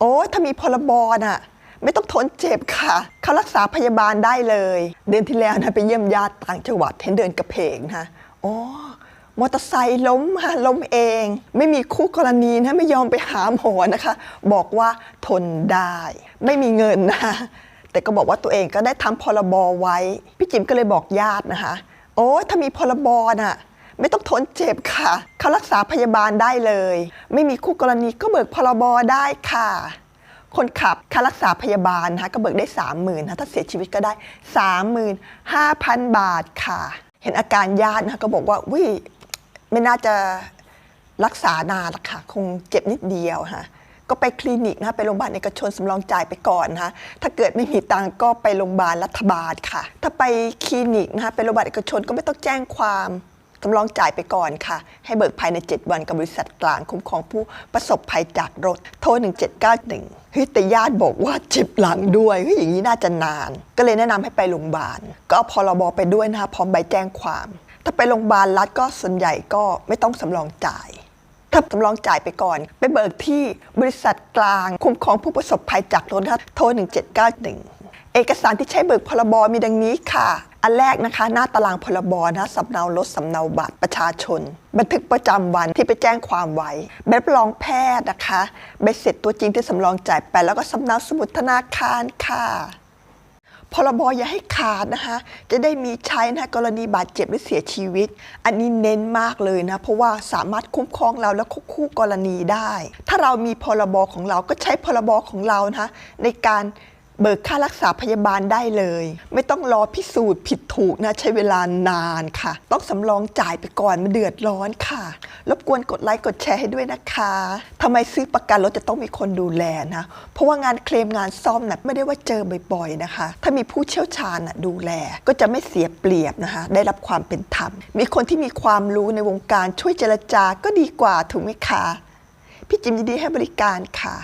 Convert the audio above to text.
โอ้ถ้ามีพรบน่ะไม่ต้องทนเจ็บค่ะ เขารักษาพยาบาลได้เลย เดือนที่แล้วนะไปเยี่ยมญาติต่างจังหวัดเห็นเดินกระเพกนะโอ๋อมอเตอร์ไซค์ล้มค่ะล้มเอง ไม่มีคู่กรณีนะไม่ยอมไปหาหมอนะคะ บอกว่าทนได้ ไม่มีเงินนะแต่ก็บอกว่าตัวเองก็ได้ทำพรบไว้ พี่จิมก็เลยบอกญาตินะคะ โอ้ถ้ามีพรบน่ะ ไม่ต้องทนเจ็บค่ะ เขารักษาพยาบาลได้เลย ไม่มีคู่กรณีก็เบิกพรบได้ค่ะ คนขับค่ารักษาพยาบาลนะคะก็เบิกได้ 3 0,000นะถ้าเสียชีวิตก็ได้ 35,000 บาทค่ะ เห็นอาการญาตินะคะก็บอกว่าวิไม่น่าจะรักษานานหรอกค่ะ คงเจ็บนิดเดียวค่ะก็ไปคลินิกนะคะไปโรงพยาบาลเอกชนสำรองจ่ายไปก่อนนะคะถ้าเกิดไม่มีตังก็ไปโรงพยาบาลรัฐบาลค่ะ ถ้าไปคลินิกนะคะไปโรงพยาบาลเอกชนก็ไม่ต้องแจ้งความ สำรองจ่ายไปก่อนค่ะ ให้เบิกภายใน 7 วันกับบริษัทกลางคุ้มครองผู้ประสบภัยจากรถ โทร 1791เฮ้ยแต่ญาติบอกว่าเจ็บหลังด้วยเฮ้ยอย่างนี้น่าจะนาน ก็เลยแนะนำให้ไปโรงพยาบาล ก็เอาพรบไปด้วยนะคะพร้อมใบแจ้งความ ถ้าไปโรงพยาบาลรัฐก็ส่วนใหญ่ก็ไม่ต้องสำรองจ่ายถ้าสำรองจ่ายไปก่อน ไปเบิกที่บริษัทกลาง คุ้มครองผู้ประสบภัยจากรถโทร 1791 เอกสารที่ใช้เบิกพรบมีดังนี้ค่ะ อันแรกนะคะ หน้าตารางพรบนะสำเนารถสำเนาบัตรประชาชน บันทึกประจำวันที่ไปแจ้งความไว้ใบรับรองแพทย์นะคะใบเสร็จตัวจริงที่สำรองจ่ายไปแล้วก็สำเนาสมุดธนาคารค่ะพรบอย่าให้ขาดนะคะ จะได้มีใช้นะกรณีบาดเจ็บหรือเสียชีวิต อันนี้เน้นมากเลยนะ เพราะว่าสามารถคุ้มครองเราและคู่กรณีได้ ถ้าเรามีพรบของเราก็ใช้พรบของเรานะคะในการ เบิกค่ารักษาพยาบาลได้เลย ไม่ต้องรอพิสูจน์ผิดถูกนะใช้เวลานานค่ะ ต้องสำรองจ่ายไปก่อนมันเดือดร้อนค่ะ รบกวนกดไลค์กดแชร์ให้ด้วยนะคะทำไมซื้อประกันรถจะต้องมีคนดูแลนะ เพราะว่างานเคลมงานซ่อมนะไม่ได้ว่าเจอบ่อยๆนะคะ ถ้ามีผู้เชี่ยวชาญนะดูแล ก็จะไม่เสียเปรียบนะคะ ได้รับความเป็นธรรม มีคนที่มีความรู้ในวงการช่วยเจรจาก็ดีกว่าถูกไหมคะพี่จิมยินดีให้บริการค่ะ